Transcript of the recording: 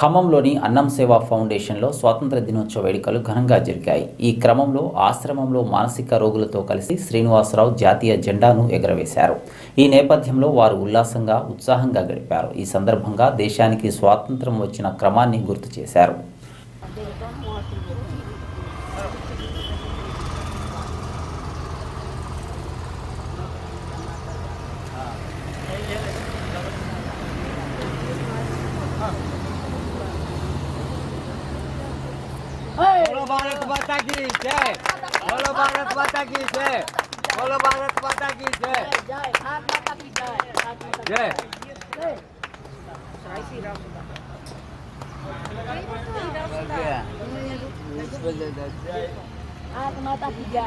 ఖమ్మంలోని అన్నం సేవా ఫౌండేషన్లో స్వాతంత్ర దినోత్సవ వేడుకలు ఘనంగా జరిగాయి. ఈ క్రమంలో ఆశ్రమంలో మానసిక రోగులతో కలిసి శ్రీనివాసరావు జాతీయ జెండాను ఎగరవేశారు. ఈ నేపథ్యంలో వారు ఉల్లాసంగా ఉత్సాహంగా గడిపారు. ఈ సందర్భంగా దేశానికి స్వాతంత్రం వచ్చిన క్రమాన్ని గుర్తు చేశారు. બોલો ભારત માતા કી જય. બોલો ભારત માતા કી જય. બોલો ભારત માતા કી જય. જય. ભારત માતા કી જય જય શ્રી રામ જય ભારત માતા કી જય.